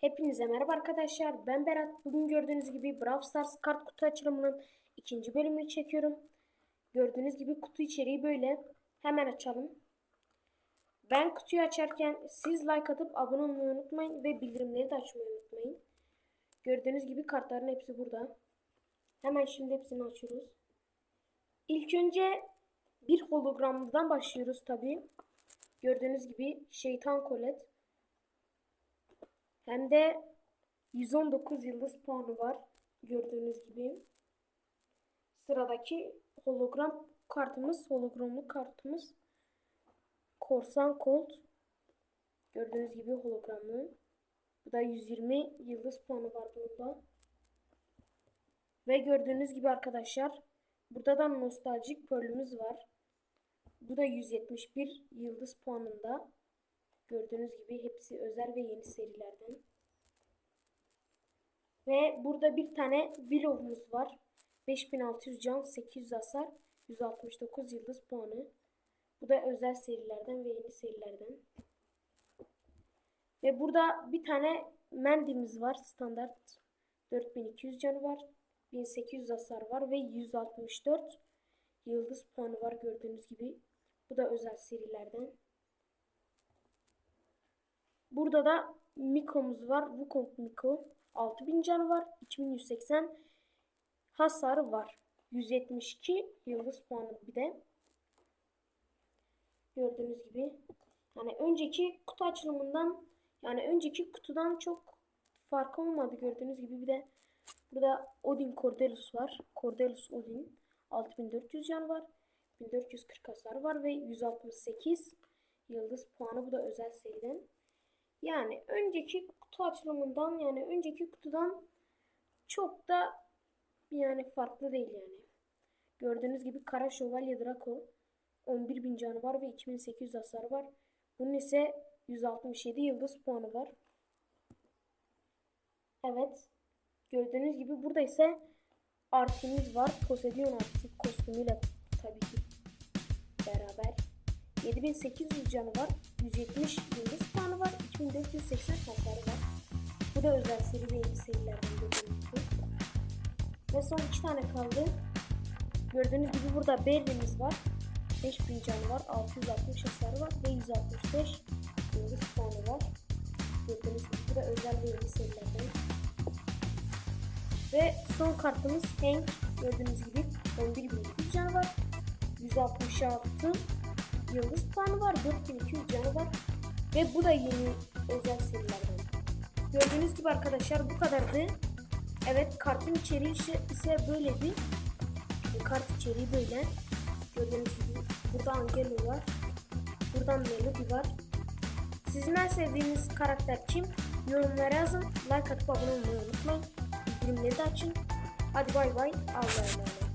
Hepinize merhaba arkadaşlar. Ben Berat. Bugün gördüğünüz gibi Brawl Stars kart kutu açılımının ikinci bölümünü çekiyorum. Gördüğünüz gibi kutu içeriği böyle. Hemen açalım. Ben kutuyu açarken siz like atıp abone olmayı unutmayın ve bildirimleri de açmayı unutmayın. Gördüğünüz gibi kartların hepsi burada. Hemen şimdi hepsini açıyoruz. İlk önce bir hologramdan başlıyoruz tabi. Gördüğünüz gibi şeytan kolet. Hem de 119 yıldız puanı var. Gördüğünüz gibi. Sıradaki hologram kartımız, hologramlı kartımız. Korsan Colt. Gördüğünüz gibi hologramlı. Bu da 120 yıldız puanı var bunda. Ve gördüğünüz gibi arkadaşlar burada da nostaljik pearl'ümüz var. Bu da 171 yıldız puanında. Gördüğünüz gibi hepsi özel ve yeni serilerden. Ve burada bir tane Willow'umuz var. 5600 can, 800 hasar, 169 yıldız puanı. Bu da özel serilerden ve yeni serilerden. Ve burada bir tane Mendy'miz var. Standart 4200 canı var. 1800 hasar var ve 164 yıldız puanı var gördüğünüz gibi. Bu da özel serilerden. Burada da Miko'muz var. Wukong Miko. 6000 canı var. 2180 hasarı var. 172 yıldız puanı bir de. Gördüğünüz gibi. Yani önceki kutu açılımından yani önceki kutudan çok fark olmadı gördüğünüz gibi. Bir de burada Odin Cordelus var. Cordelus Odin. 6400 can var. 1440 hasar var ve 168 yıldız puanı. Bu da özel seriden. Yani önceki kutu açılımından yani önceki kutudan çok da yani farklı değil yani. Gördüğünüz gibi Kara Şövalye Draco 11.000 canı var ve 2800 hasar var. Bunun ise 167 yıldız puanı var. Evet. Gördüğünüz gibi burada ise Artimiz var. Poseidon Artisi kostümüyle tabii ki beraber. 7800 canı var. 170 yıldız puanı var. 2480 hasarı var. Bu da özel seri ve serilerden gördüğünüz gibi. Ve son iki tane kaldı. Gördüğünüz gibi burada Berlin'imiz var. 5000 canı var. 660 hasarı var. Ve 165 yıldız puanı var. Gördüğünüz gibi bu da özel ve serilerden. Ve son kartımız Hank. Gördüğünüz gibi 11.200 canı var. 166 yıldız puanı var. 4200 canı var. Ve bu da yeni özel serilerden. Gördüğünüz gibi arkadaşlar bu kadardı. Evet kartın içeriği ise, ise böyle bir kart içeriği böyle. Gördüğünüz gibi burada Angelo var. Buradan Melody var. Sizin en sevdiğiniz karakter kim? Yorumlara yazın. Like atıp abone olmayı unutmayın. Bildirimleri de açın. Hadi bay bay. Allah'a emanet.